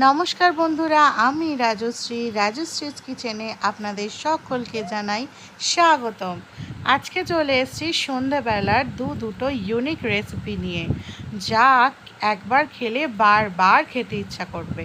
নমস্কার বন্ধুরা, আমি রাজশ্রী, রাজশ্রীজ কিচেনে আপনাদের সকলকে জানাই স্বাগতম। আজকে চলে এসেছি সন্ধ্যাবেলার দু দুটো ইউনিক রেসিপি নিয়ে, যা একবার খেলে বারবার খেতে ইচ্ছা করবে।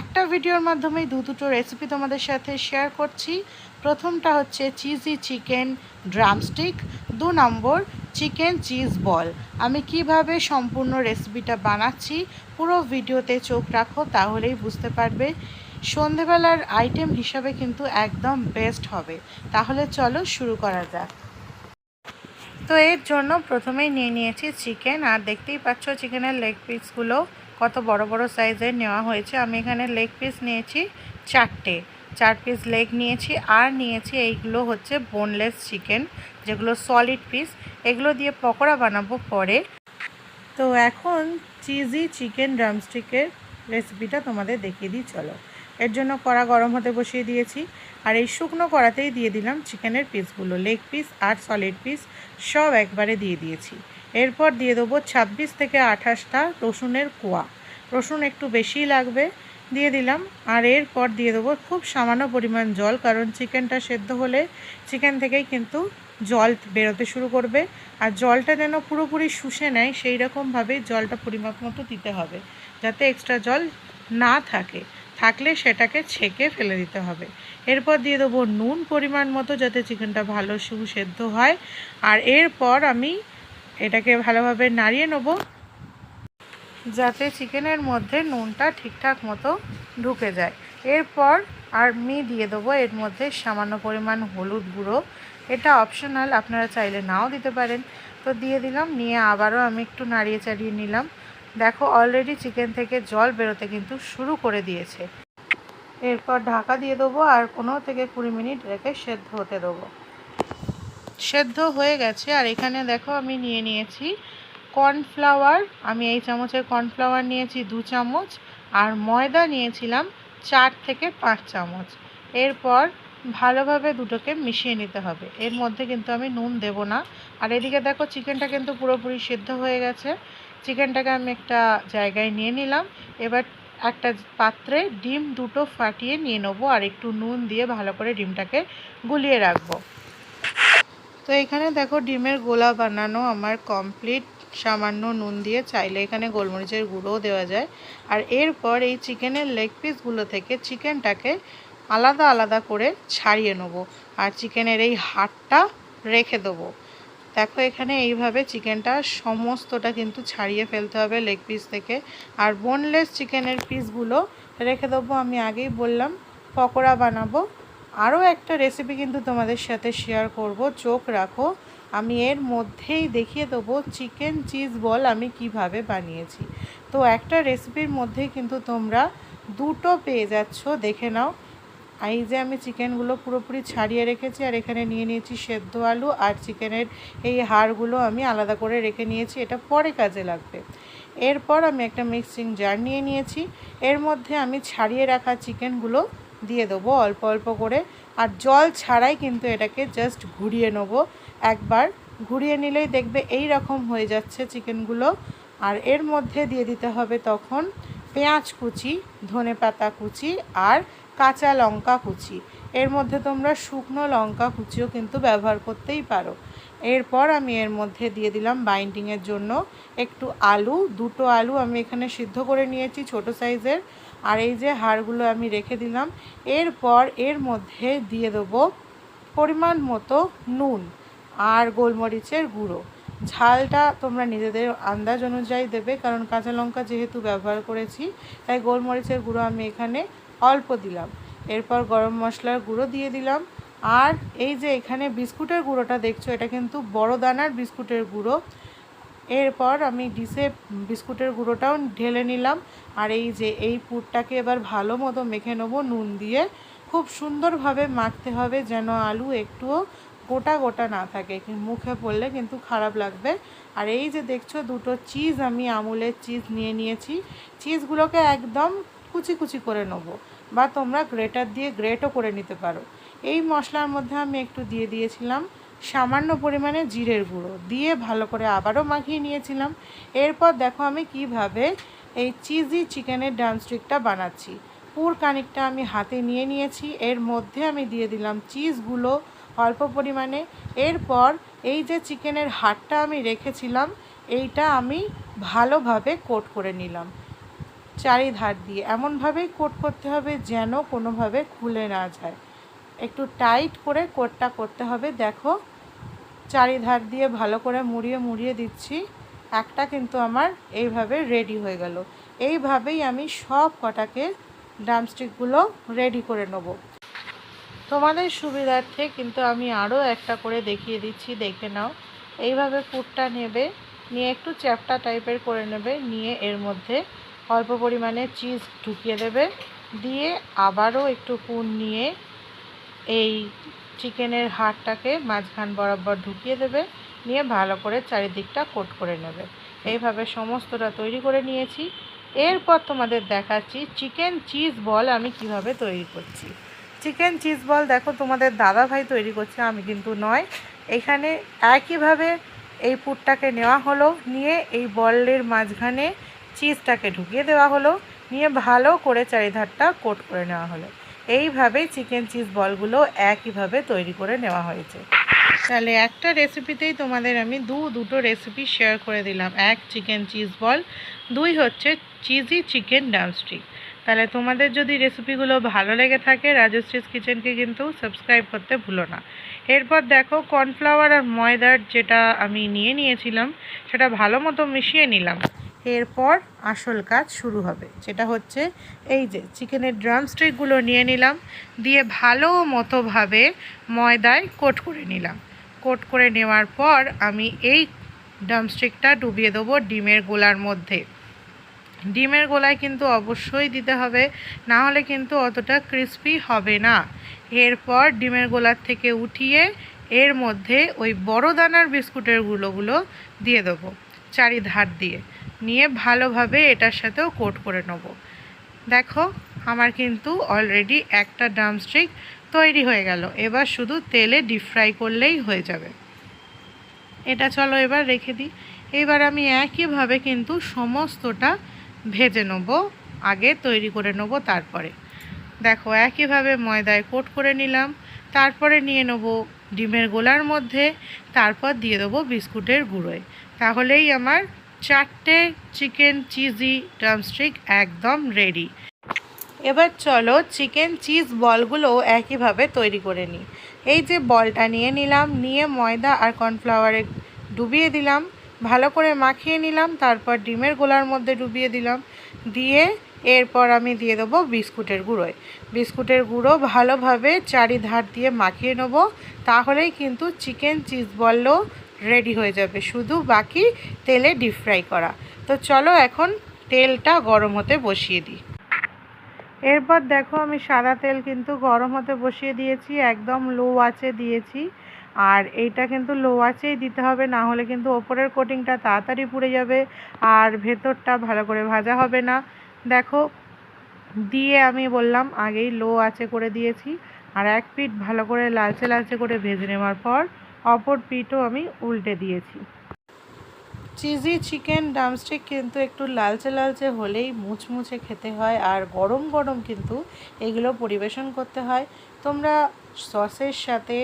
একটা ভিডিওর মাধ্যমে দু দুটো রেসিপি তোমাদের সাথে শেয়ার করছি। প্রথমটা হচ্ছে চিজি চিকেন ড্রামস্টিক, দু নম্বর চিকেন চিজ বল। আমি কীভাবে সম্পূর্ণ রেসিপিটা বানাচ্ছি পুরো ভিডিওতে চোখ রাখো, তাহলেই বুঝতে পারবে। সন্ধেবেলার আইটেম হিসাবে কিন্তু একদম বেস্ট হবে। তাহলে চলো শুরু করা যাক। তো এর জন্য প্রথমেই নিয়ে নিয়েছি চিকেন, আর দেখতেই পাচ্ছ চিকেনের লেগ পিসগুলো কত বড় বড় সাইজের নেওয়া হয়েছে। আমি এখানে লেগ পিস নিয়েছি চারটে। চার পিস লেগ নিয়েছি, আর নিয়েছি এইগুলো হচ্ছে বোনলেস চিকেন যেগুলো সলিড পিস এগুলো দিয়ে পকোড়া বানাবো পরে। তো এখন চিজি চিকেন ড্রামস্টিকের রেসিপিটা তোমাদের দেখিয়ে দিই, চলো। এর জন্য কড়া গরম হতে বসিয়ে দিয়েছি, আর এই শুকনো কড়াতেই দিয়ে দিলাম চিকেনের পিসগুলো লেগ পিস আর সলিড পিস সব একবারে দিয়ে দিয়েছি। এরপর দিয়ে দেবো ছাব্বিশ থেকে আঠাশটা রসুনের কোয়া। রসুন একটু বেশিই লাগবে দিয়ে দিলাম। আর এরপর দিয়ে দেবো খুব সামান্য পরিমাণ জল, কারণ চিকেনটা সেদ্ধ হলে চিকেন থেকেই কিন্তু জল বেরোতে শুরু করবে। আর জলটা যেন পুরোপুরি শুষে নেয়, সেই রকমভাবে জলটা পরিমাপ মতো দিতে হবে, যাতে এক্সট্রা জল না থাকে। থাকলে সেটাকে ছেঁকে ফেলে দিতে হবে। এরপর দিয়ে দেবো নুন পরিমাণ মতো, যাতে চিকেনটা ভালো সেদ্ধ হয়। আর এরপর আমি এটাকে ভালোভাবে নাড়িয়ে নেব। যাতে চিকেনের মধ্যে নুনটা ঠিকঠাক মতো ঢুকে যায়। এরপর আর মি দিয়ে দেবো এর মধ্যে সামান্য পরিমাণ হলুদ গুঁড়ো। এটা অপশনাল আপনারা চাইলে নাও দিতে পারেন। তো দিয়ে দিলাম, নিয়ে আবারও আমি একটু নাড়িয়ে চাড়িয়ে নিলাম। দেখো অলরেডি চিকেন থেকে জল বেরোতে কিন্তু শুরু করে দিয়েছে। এরপর ঢাকা দিয়ে দেবো আর পনেরো থেকে কুড়ি মিনিট রেখে সেদ্ধ হতে দেবো। সেদ্ধ হয়ে গেছে, আর এখানে দেখো আমি নিয়ে নিয়েছি কর্নফ্লাওয়ার, আমি এই চামচের কর্নফ্লাওয়ার নিয়েছি দু চামচ, আর ময়দা নিয়েছিলাম চার থেকে পাঁচ চামচ। এরপর ভালোভাবে দুটোকে মিশিয়ে নিতে হবে। এর মধ্যে কিন্তু আমি নুন দেব না। আর এদিকে দেখো চিকেনটা কিন্তু পুরোপুরি সিদ্ধ হয়ে গেছে। চিকেনটাকে আমি একটা জায়গায় নিয়ে নিলাম। এবার একটা পাত্রে ডিম দুটো ফাটিয়ে নিয়ে নেব আর একটু নুন দিয়ে ভালো করে ডিমটাকে গুলিয়ে রাখব। তো এখানে দেখো ডিমের গোলা বানানো আমার কমপ্লিট। সামান্য নুন দিয়ে চাইলে এখানে গোলমরিচের গুঁড়োও দেওয়া যায়। আর এরপর এই চিকেনের লেগ পিসগুলো থেকে চিকেনটাকে আলাদা আলাদা করে ছাড়িয়ে নেব আর চিকেনের এই হাড়টা রেখে দেবো। দেখো এখানে এইভাবে চিকেনটা সমস্তটা কিন্তু ছাড়িয়ে ফেলতে হবে লেগ পিস থেকে। আর বোনলেস চিকেনের পিসগুলো রেখে দেবো। আমি আগেই বললাম, পকোড়া বানাবো। আরও একটা রেসিপি কিন্তু তোমাদের সাথে শেয়ার করব। চোখ রাখো। আমি এর মধ্যেই দেখিয়ে দেবো চিকেন চিজ বল আমি কীভাবে বানিয়েছি। তো একটা রেসিপির মধ্যেই কিন্তু তোমরা দুটো পেয়ে যাচ্ছ, দেখে নাও। এই যে আমি চিকেনগুলো পুরোপুরি ছাড়িয়ে রেখেছি, আর এখানে নিয়ে নিয়েছি সেদ্ধ আলু আর চিকেনের এই হাড়গুলো আমি আলাদা করে রেখে নিয়েছি, এটা পরে কাজে লাগবে। এরপর আমি একটা মিক্সিং জার নিয়ে নিয়েছি। এর মধ্যে আমি ছাড়িয়ে রাখা চিকেনগুলো দিয়ে দেবো অল্প অল্প করে। আর জল ছাড়াই কিন্তু এটাকে জাস্ট ঘুরিয়ে নেব। একবার ঘুরিয়ে নিলেই দেখবে এই রকম হয়ে যাচ্ছে চিকেনগুলো। আর এর মধ্যে দিয়ে দিতে হবে তখন পেঁয়াজ কুচি, ধনে পাতা কুচি আর কাঁচা লঙ্কা কুচি। এর মধ্যে তোমরা শুকনো লঙ্কা কুচিও কিন্তু ব্যবহার করতেই পারো। এরপর আমি এর মধ্যে দিয়ে দিলাম বাইন্ডিংয়ের জন্য। একটু আলু, দুটো আলু আমি এখানে সিদ্ধ করে নিয়েছি ছোট সাইজের। আর এই যে হাড়গুলো আমি রেখে দিলাম, এরপর এর মধ্যে দিয়ে দেবো পরিমাণ মতো নুন আর গোলমরিচের গুঁড়ো। ঝালটা তোমরা নিজেদের আন্দাজ অনুযায়ী দেবে, কারণ কাঁচা লঙ্কা যেহেতু ব্যবহার করেছি, তাই গোলমরিচের গুঁড়ো আমি এখানে অল্প দিলাম। এরপর গরম মশলার গুঁড়ো দিয়ে দিলাম। আর এই যে এখানে বিস্কুটের গুঁড়োটা দেখছ, এটা কিন্তু বড় দানার বিস্কুটের গুঁড়ো। এরপর আমি ডিসে বিস্কুটের গুঁড়োটাও ঢেলে নিলাম। আর এই যে এই পুরটাকে এবার ভালো মতো মেখে নেব নুন দিয়ে। খুব সুন্দরভাবে মাখতে হবে যেন আলু একটুও গোটা গোটা না থাকে মুখে পড়লে কিন্তু খারাপ লাগবে। আর এই যে দেখছ, দুটো চিজ আমি আমুলের চিজ নিয়ে নিয়েছি। চিজগুলোকে একদম কুচি কুচি করে নেব বা তোমরা গ্রেটার দিয়ে গ্রেটও করে নিতে পারো। এই মশলার মধ্যে আমি একটু দিয়ে দিয়েছিলাম সামান্য পরিমাণে জিরের গুঁড়ো। দিয়ে ভালো করে আবারও মাখিয়ে নিয়েছিলাম। এরপর দেখো আমি কীভাবে এই চিজি চিকেনের ড্রামস্টিকটা বানাচ্ছি। পুর কানিকটা আমি হাতে নিয়ে নিয়েছি। এর মধ্যে আমি দিয়ে দিলাম চিজগুলো অল্প পরিমাণে। এরপর এই যে চিকেনের হাড়টা আমি রেখেছিলাম, এইটা আমি ভালোভাবে কোট করে নিলাম। চারিধার দিয়ে। এমনভাবেই কোট করতে হবে যেন কোনোভাবে খুলে না যায়। একটু টাইট করে কোটটা করতে হবে। দেখো, চারিধার দিয়ে ভালো করে মুড়িয়ে মুড়িয়ে দিচ্ছি। একটা কিন্তু আমার এইভাবে রেডি হয়ে গেল। এইভাবেই আমি সব কটাকে ড্রামস্টিকগুলো রেডি করে নেব। তোমাদের সুবিধার্থে কিন্তু আমি আরও একটা করে দেখিয়ে দিচ্ছি, দেখে নাও। এইভাবে পুরটা নেবে, নিয়ে একটু চ্যাপটা টাইপের করে নেবে, নিয়ে এর মধ্যে অল্প পরিমাণে চিজ ঢুকিয়ে দেবে। দিয়ে আবারও একটু পুর নিয়ে এই চিকেনের হাড়টাকে মাঝখান বরাবর ঢুকিয়ে দেবে, নিয়ে ভালো করে চারিদিকটা কোট করে নেবে। এইভাবে সমস্তটা তৈরি করে নিয়েছি। এরপর তোমাদের দেখাচ্ছি চিকেন চিজ বল আমি কীভাবে তৈরি করছি। চিকেন চিজ বল দেখো তোমাদের দাদা ভাই তৈরি করছে, আমি কিন্তু নয়। এখানে একইভাবে এই পুরটাকে নেওয়া হলো, নিয়ে এই বলের মাঝখানে চিজটাকে ঢুকিয়ে দেওয়া হলো, নিয়ে ভালো করে চারিধারটা কোট করে নেওয়া হলো। এইভাবেই চিকেন চিজ বলগুলো একইভাবে তৈরি করে নেওয়া হয়েছে। তাহলে একটা রেসিপিতেই তোমাদের আমি দু, দুটো রেসিপি শেয়ার করে দিলাম। এক চিকেন চিজ বল, দুই হচ্ছে চিজি চিকেন ডামস্টিক তাহলে তোমাদের যদি রেসিপিগুলো ভালো লেগে থাকে, রাজশ্রীস কিচেনকে কিন্তু সাবস্ক্রাইব করতে ভুলো না। এরপর দেখো কর্নফ্লাওয়ার আর ময়দার যেটা আমি নিয়ে নিয়েছিলাম, সেটা ভালো মতো মিশিয়ে নিলাম। এরপর আসল কাজ শুরু হবে। যেটা হচ্ছে এই যে চিকেনের ড্রামস্টিকগুলো নিয়ে নিলাম, দিয়ে ভালো মতোভাবে ময়দায় কোট করে নিলাম। কোট করে নেওয়ার পর আমি এই ড্রামস্টিকটা ডুবিয়ে দেবো ডিমের গোলার মধ্যে। ডিমের গোলায় কিন্তু অবশ্যই দিতে হবে, না হলে কিন্তু অতটা ক্রিস্পি হবে না। এরপর ডিমের গোলার থেকে উঠিয়ে এর মধ্যে ওই বড় দানার বিস্কুটের গুলোগুলো দিয়ে দেবো চারিধার দিয়ে। নিয়ে ভালোভাবে এটার সাথেও কোট করে নেব। দেখো, আমার কিন্তু অলরেডি একটা ড্রামস্টিক তৈরি হয়ে গেল। এবার শুধু তেলে ডিপ ফ্রাই করলেই হয়ে যাবে। এটা চলো এবার রেখে দিই। এবার আমি একইভাবে কিন্তু সমস্তটা ভেজে নেব, আগে তৈরি করে নেব তারপরে। দেখো, একইভাবে ময়দায় কোট করে নিলাম। তারপরে নিয়ে নেব ডিমের গোলার মধ্যে, তারপর দিয়ে দেবো বিস্কুটের গুঁড়োয়। তাহলেই আমার চারটে চিকেন চিজি ড্রামস্টিক একদম রেডি এবার চলো চিকেন চিজ বলগুলো একইভাবে তৈরি করে নিই। এই যে বলটা নিয়ে নিলাম, নিয়ে ময়দা আর কর্নফ্লাওয়ারে ডুবিয়ে দিলাম। ভালো করে মাখিয়ে নিলাম, তারপর ডিমের গোলার মধ্যে ডুবিয়ে দিলাম। দিয়ে এরপর আমি দিয়ে দেবো বিস্কুটের গুঁড়োয়। বিস্কুটের গুঁড়ো ভালোভাবে চারিধার দিয়ে মাখিয়ে নেব। তাহলেই কিন্তু চিকেন চিজ বলও রেডি হয়ে যাবে। শুধু বাকি তেলে ডিপ ফ্রাই করা। তো চলো এখন তেলটা গরম হতে বসিয়ে দিই। এরপর দেখো আমি সাদা তেল কিন্তু গরম হতে বসিয়ে দিয়েছি, একদম লো আঁচে দিয়েছি। আর এইটা কিন্তু লো আঁচেই দিতে হবে, না হলে কিন্তু ওপরের কোটিংটা তাড়াতাড়ি পুড়ে যাবে আর ভেতরটা ভালো করে ভাজা হবে না। দেখো, দিয়ে আমি বললাম আগেই লো আঁচে করে দিয়েছি। আর এক পিঠ ভালো করে লালচে লালচে করে ভেজে নেওয়ার পর অপর পিঠও আমি উল্টে দিয়েছি। চিজি চিকেন ডামস্টিক কিন্তু একটু লালচে লালচে হলেই মুচমুচে খেতে হয় আর গরম গরম কিন্তু এগুলো পরিবেশন করতে হয়। তোমরা সসের সাথে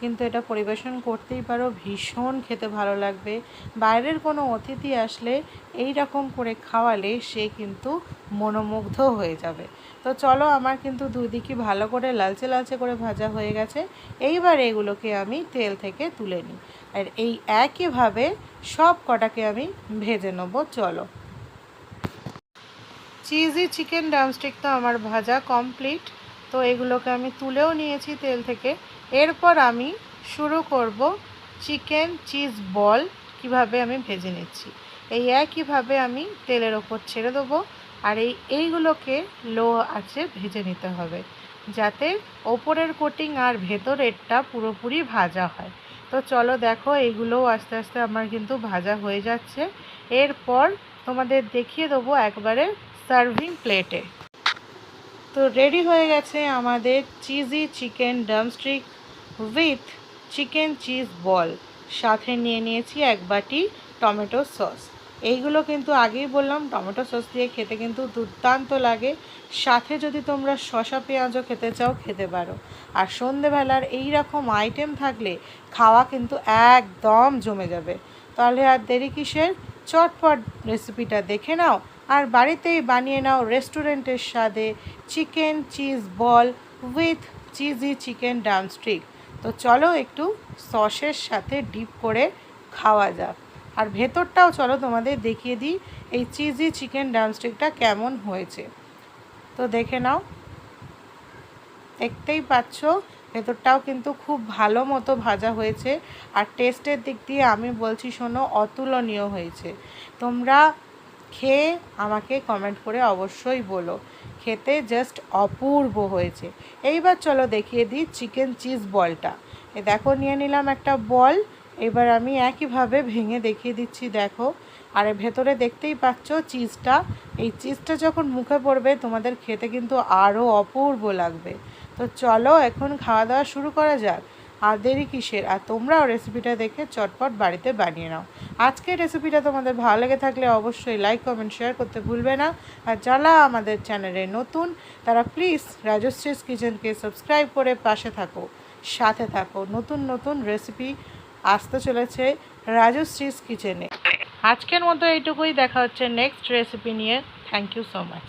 কিন্তু এটা পরিবেশন করতেই পারো, ভীষণ খেতে ভালো লাগবে। বাইরের কোনো অতিথি আসলে এই রকম করে খাওয়ালে সে কিন্তু মনোমুগ্ধ হয়ে যাবে। তো চলো আমার কিন্তু দুই দিকই ভালো করে লালচে লালচে করে ভাজা হয়ে গেছে। এইবার এগুলোকে আমি তেল থেকে তুলে নিই। আর এই একইভাবে সব কটাকে আমি ভেজে নেব, চলো। চিজি চিকেন ড্রামস্টিক তো আমার ভাজা কমপ্লিট। তো এগুলোকে আমি তুলেও নিয়েছি তেল থেকে। এরপর আমি শুরু করব চিকেন চিজ বল কীভাবে আমি ভেজে নিচ্ছি। এই একইভাবে আমি তেলের ওপর ছেড়ে দেবো আর এই এইগুলোকে লো আছে ভেজে নিতে হবে যাতে ওপরের কোটিং আর ভেতরেরটা পুরোপুরি ভাজা হয়। তো চলো দেখো এইগুলোও আস্তে আস্তে আমার কিন্তু ভাজা হয়ে যাচ্ছে। এরপর তোমাদের দেখিয়ে দেবো একবারে সার্ভিং প্লেটে। তো রেডি হয়ে গেছে আমাদের cheesy chicken drumstick with chicken cheese ball সাথে নিয়ে নিয়েছি এক বাটি টমেটো সস। এইগুলো কিন্তু আগেই বললাম, টমেটো সস দিয়ে খেতে কিন্তু দুর্দান্ত লাগে। সাথে যদি তোমরা শশা পেঁয়াজও খেতে চাও, খেতে পারো। আর সন্ধেবেলার এই রকম আইটেম থাকলে খাওয়া কিন্তু একদম জমে যাবে। তাহলে আর দেরি কিসের? চটপট রেসিপিটা দেখে নাও আর বাড়িতেই বানিয়ে নাও রেস্টুরেন্টের স্বাদে chicken cheese ball with cheesy chicken drumstick তো চলো একটু সসের সাথে ডিপ করে খাওয়া যাক। আর ভেতরটাও চলো তোমাদের দেখিয়ে দিই এই চিজি চিকেন ড্রামস্টিকটা কেমন হয়েছে। তো দেখে নাও। দেখতেই পাচ্ছ, ভেতরটাও কিন্তু খুব ভালো মতো ভাজা হয়েছে। আর টেস্টের দিক দিয়ে আমি বলছি শোনো, অতুলনীয় হয়েছে। তোমরা খেয়ে আমাকে কমেন্ট করে অবশ্যই বলো। খেতে জাস্ট অপূর্ব হয়েছে। এইবার চলো দেখিয়ে দিই চিকেন চিজ বলটা। এ দেখো, নিয়ে নিলাম একটা বল। এবার আমি একইভাবে ভেঙে দেখিয়ে দিচ্ছি, দেখো। আর ভেতরে দেখতেই পাচ্ছ চিজটা এই চিজটা যখন মুখে পড়বে, তোমাদের খেতে কিন্তু আরও অপূর্ব লাগবে। তো চলো, এখন খাওয়া দাওয়া শুরু করা যাক। আর দেরি কিসের? আর তোমরাও রেসিপিটা দেখে চটপট বাড়িতে বানিয়ে নাও। আজকের রেসিপিটা তোমাদের ভালো লেগে থাকলে অবশ্যই লাইক কমেন্ট শেয়ার করতে ভুলবে না। আর যারা আমাদের চ্যানেলে নতুন, তারা প্লিজ রাজশ্রীস কিচেনকে সাবস্ক্রাইব করে পাশে থাকো। সাথে থাকো। নতুন নতুন রেসিপি আসতে চলেছে রাজশ্রীস কিচেনে। আজকের মতো এইটুকুই। দেখা হচ্ছে নেক্সট রেসিপি নিয়ে। Thank you so much